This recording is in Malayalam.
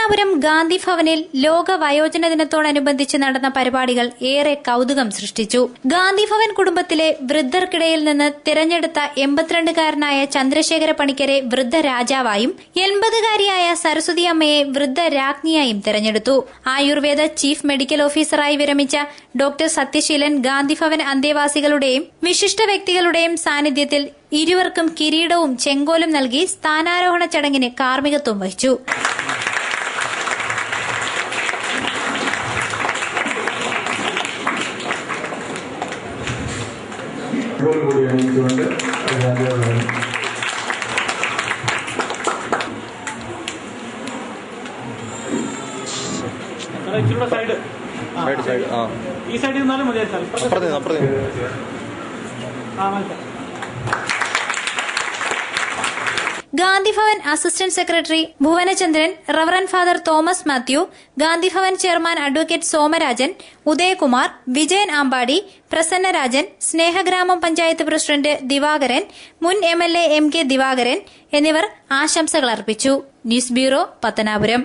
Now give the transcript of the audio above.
പത്തനാപുരം ഗാന്ധി ഭവനിൽ ലോക വയോജന ദിനത്തോടനുബന്ധിച്ച് നടന്ന പരിപാടികൾ ഏറെ കൗതുകം സൃഷ്ടിച്ചു. ഗാന്ധി ഭവൻ കുടുംബത്തിലെ വൃദ്ധർക്കിടയിൽ നിന്ന് തിരഞ്ഞെടുത്ത എൺപത്തിരണ്ടുകാരനായ ചന്ദ്രശേഖര പണിക്കരെ വൃദ്ധ രാജാവായും എൺപതുകാരിയായ സരസ്വതി അമ്മയെ വൃദ്ധ രാജ്ഞിയായും തെരഞ്ഞെടുത്തു. ആയുർവേദ ചീഫ് മെഡിക്കൽ ഓഫീസറായി വിരമിച്ച ഡോക്ടർ സത്യശീലൻ ഗാന്ധി ഭവൻ അന്തേവാസികളുടെയും വിശിഷ്ട വ്യക്തികളുടെയും സാന്നിധ്യത്തിൽ ഇരുവർക്കും കിരീടവും ചെങ്കോലും നൽകി സ്ഥാനാരോഹണ ചടങ്ങിന് കാർമ്മികത്വം വഹിച്ചു. കൂടി ആ ഈ സൈഡിൽ നിന്നാലും മതി സാർ അപ്പുറത്ത് അപ്പുറത്ത്. ആ മനസ്സിലായി Gandhibhavan assistant secretary Bhuvanachandran reverend father Thomas Mathew Gandhibhavan chairman advocate Somarajan Udayakumar Vijayan Ambadi Prasannarajan Snehagramam panchayat president Divakaran മുൻ M L A M K Divakaran എന്നിവർ ആശംസകൾ അർപ്പിച്ചു. News bureau Pathanapuram.